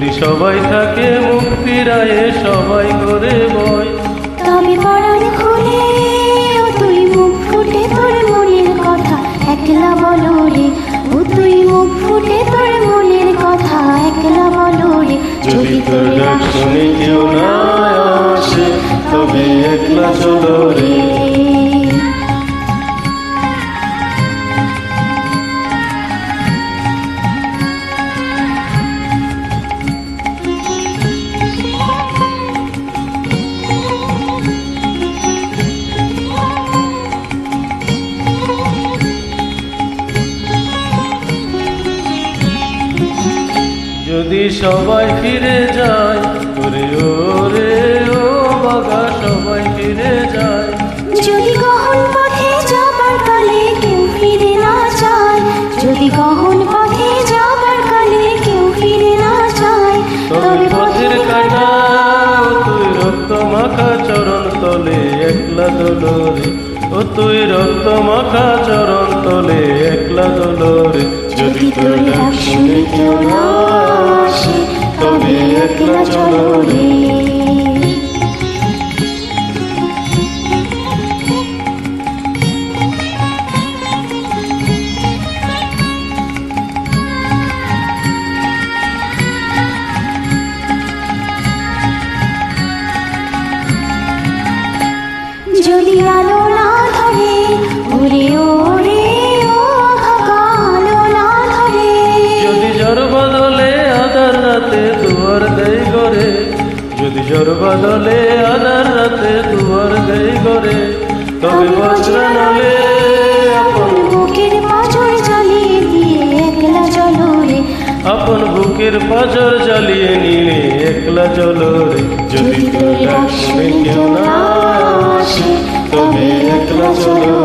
যদি সবাই থাকে মুখ ফিরায়ে সবাই করে ভয় তবে পরাণ খুলে ও তুই মুখ ফুটে তোর মনের কথা। একলা বলো রে ও তুই মুখ ফুটে তোর মনের কথা। একলা বলো রে যদি তোর ডাক শুনে কেউ না আসে তবে একলা চলো রে। যদি সবাই ফিরে যায় ওরে ওরে ও বাবা সবাই ফিরে যায়। যদি গহন পথে যাবার কালে কেউ ফিরে না যায় যদি গহন পথে যাবার কালে কেউ ফিরে না যায় তবে পথের কাটা তুই রক্ত মাখা চরণ তলে একলা দোলরে। ও তুই রক্ত মাখা চরণ তলে একলা দোলরে। যদি তোর ডাক শুনে কেউ না একলা চলো রে যদি আলো না ধরে ওরে ওরে যদি জোর বদলে আধার রাতে দুয়ার দেই করে তবে বজ্র নলে আপন বুকের পাজর জ্বালিয়ে দিয়ে একলা চলো রে আপন নিয়ে একলা চলো যদি তোর কেউ না তবে একলা চলো।